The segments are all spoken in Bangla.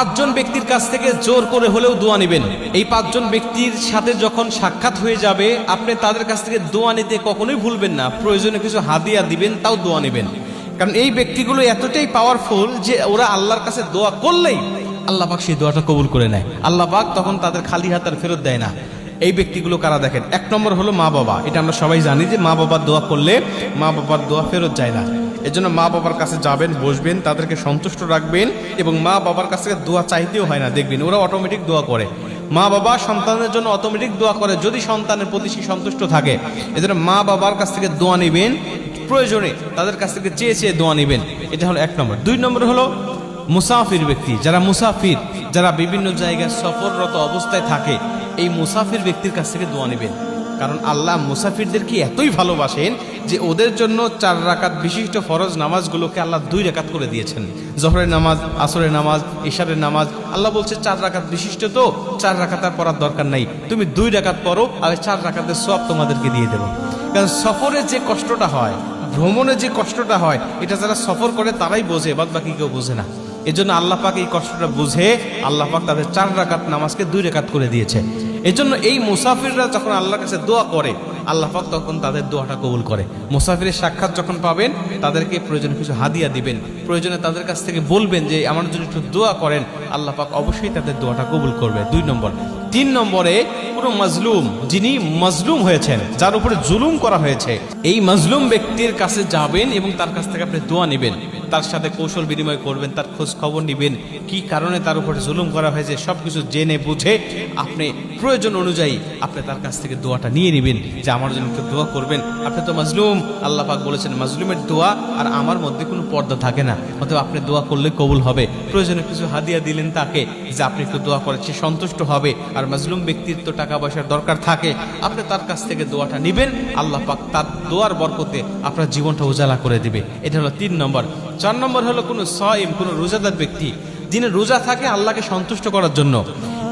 পাঁচজন ব্যক্তির কাছ থেকে জোর করে হলেও দোয়া নেবেন। এই পাঁচজন ব্যক্তির সাথে যখন সাক্ষাৎ হয়ে যাবে, আপনি তাদের কাছ থেকে দোয়া নিতে কখনোই ভুলবেন না। প্রয়োজনে কিছু হাদিয়া দিবেন, তাও দোয়া নেবেন। কারণ এই ব্যক্তিগুলো এতটাই পাওয়ারফুল যে ওরা আল্লাহর কাছে দোয়া করলেই আল্লাহ পাক সেই দোয়াটা কবুল করে নেয়। আল্লাহ পাক তখন তাদের খালি হাত আর ফেরত দেয় না। এই ব্যক্তিগুলো কারা দেখেন? এক নম্বর হলো মা বাবা। এটা আমরা সবাই জানি যে মা বাবার দোয়া করলে মা বাবার দোয়া ফেরত যায় না। এজন্য মা বাবার কাছে যাবেন, বসবেন, তাদেরকে সন্তুষ্ট রাখবেন এবং মা বাবার কাছ দোয়া চাইতেও হয় না। দেখবেন, ওরা অটোমেটিক দোয়া করে। মা বাবা সন্তানের জন্য অটোমেটিক দোয়া করে। যদি সন্তানের প্রতি সে সন্তুষ্ট থাকে, এজন্য মা বাবার কাছ থেকে দোয়া নেবেন। প্রয়োজনে তাদের কাছ থেকে চেয়ে চেয়ে দোয়া নেবেন। এটা হলো এক নম্বর। দুই নম্বর হলো মুসাফির ব্যক্তি, যারা মুসাফির, যারা বিভিন্ন জায়গায় সফররত অবস্থায় থাকে, এই মুসাফির ব্যক্তির কাছ থেকে দোয়া নেবেন। কারণ আল্লাহ মুসাফিরদেরকে এতই ভালোবাসেন যে ওদের জন্য চার রাকাত বিশিষ্ট ফরজ নামাজগুলোকে আল্লাহ দুই রাকাত করে দিয়েছেন। জহরের নামাজ, আসরের নামাজ, ইশারের নামাজ, আল্লাহ বলছে চার রাকাত বিশিষ্ট তো, চার রাকাত আর পড়ার দরকার নাই। তুমি দুই রাকাত পড়ো, আর চার রাকাতের সব তোমাদেরকে দিয়ে দেবো। কারণ সফরে যে কষ্টটা হয়, ভ্রমণে যে কষ্টটা হয়, এটা যারা সফর করে তারাই বোঝে বাদ বাকি কেউ বোঝে না। এজন্য আল্লাহ পাক এই কষ্টটা বুঝে আল্লাহ পাক তাদের চার রাকাত নামাজকে দুই রাকাত করে দিয়েছে। এজন্য এই মুসাফিররা যখন আল্লাহর কাছে দোয়া করে, আল্লাহ পাক তখন তাদের দোয়াটা কবুল করে। মুসাফিরের সাক্ষাৎ যখন পাবেন, তাদেরকে প্রয়োজনে কিছু হাদিয়া দিবেন, প্রয়োজনে তাদের কাছ থেকে বলবেন যে, আমার জন্য একটু দোয়া করেন। আল্লাহ পাক অবশ্যই তাদের দোয়াটা কবুল করবে। দুই নম্বর। তিন নম্বরে কোনো মাজলুম, যিনি মাজলুম হয়েছেন, যার উপরে জুলুম করা হয়েছে, এই মাজলুম ব্যক্তির কাছে যাবেন এবং তার কাছ থেকে আপনি দোয়া নেবেন। তার সাথে কৌশল বিনিময় করবেন, তার খোঁজ খবর নেবেন। কি কারণে তার উপরে জুলুম করা হয়েছে সব কিছু জেনে বুঝে আপনি প্রয়োজন অনুযায়ী আপনি তার কাছ থেকে দোয়াটা নিয়ে নেবেন যে আমার জন্য একটু দোয়া করবেন। আপনি তো মাজলুম, আল্লাহ পাক বলেছেন, মাজলুমের দোয়া আর আমার মধ্যে কোনো পর্দা থাকে না। অথবা আপনি দোয়া করলে কবুল হবে। প্রয়োজনে কিছু হাদিয়া দিলেন তাকে যে আপনি একটু দোয়া করেন, সে সন্তুষ্ট হবে আর মাজলুম ব্যক্তির তো টাকা পয়সার দরকার থাকে। আপনি তার কাছ থেকে দোয়াটা নেবেন, আল্লাহ পাক তার দোয়ার বরকতে আপনার জীবনটা উজালা করে দিবে। এটা হলো তিন নম্বর। চার নম্বর হলো কোনো সইম কোনো রোজাদার ব্যক্তি। যিনি রোজা থাকে আল্লাহকে সন্তুষ্ট করার জন্য।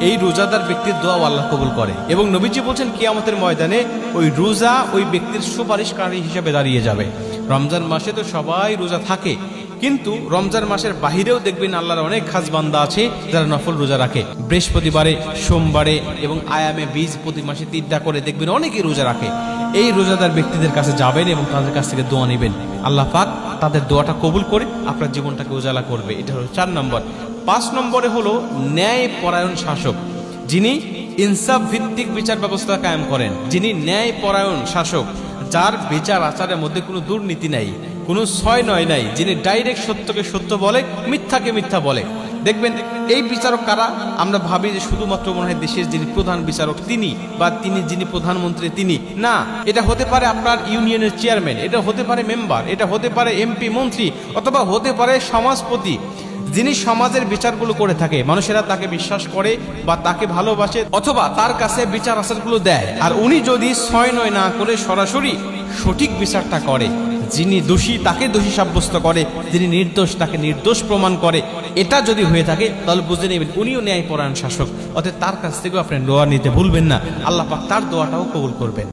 এই রোজাদার ব্যক্তির দোয়াও আল্লাহ কবুল করে। এবং নবীজি বলছেন, কিয়ামতের ময়দানে ওই রোজা ওই ব্যক্তির সুপারিশকারী হিসেবে দাঁড়িয়ে যাবে। রমজান মাসে তো সবাই রোজা থাকে, কিন্তু রমজান মাসের বাহিরেও দেখবেন আল্লাহর অনেক খাস বান্দা আছে যারা নফল রোজা রাখে। বৃহস্পতিবারে, সোমবারে এবং আয়ামে বীজ প্রতি মাসে তিনটা করে দেখবেন অনেকেই রোজা রাখে। এই রোজাদার ব্যক্তিদের কাছে যাবেন এবং তাদের কাছ থেকে দোয়া নেবেন। আল্লাহ পাক তাদের দোয়াটা কবুল করে আপনার জীবনটাকে উজালা করবে। এটা হলো চার নম্বর। পাঁচ নম্বরে হলো ন্যায় পরায়ণ শাসক, যিনি ইনসাফ ভিত্তিক বিচার ব্যবস্থা কায়েম করেন। যিনি ন্যায় পরায়ণ শাসক, যার বিচার আচারের মধ্যে কোনো দুর্নীতি নাই, কোনো ছয় নয় নাই, যিনি ডাইরেক্ট সত্যকে সত্য বলে, মিথ্যাকে মিথ্যা বলে। দেখবেন, এই বিচারক কারা? আমরা ভাবি যে শুধুমাত্র মনে হয় দেশের যিনি প্রধান বিচারক তিনি, বা তিনি যিনি প্রধানমন্ত্রী তিনি। না, এটা হতে পারে আপনার ইউনিয়নের চেয়ারম্যান, এটা হতে পারে মেম্বার, এটা হতে পারে এমপি, মন্ত্রী, অথবা হতে পারে সমাজপতি। যিনি সমাজের বিচারগুলো করে থাকে, মানুষেরা তাকে বিশ্বাস করে বা তাকে ভালোবাসে অথবা তার কাছে বিচার আচারগুলো দেয়। আর উনি যদি ছয় নয় না করে সরাসরি সঠিক বিচারটা করে, যিনি দোষী তাকে দোষী সাব্যস্ত করে, যিনি নির্দোষ তাকে নির্দোষ প্রমাণ করে, এটা যদি হয়ে থাকে, তাহলে বুঝে নেবেন উনিও ন্যায়পরায়ণ শাসক। অতএব তার কাছ থেকেও আপনি দোয়া নিতে ভুলবেন না। আল্লাহ পাক তার দোয়াটাও কবুল করবেন।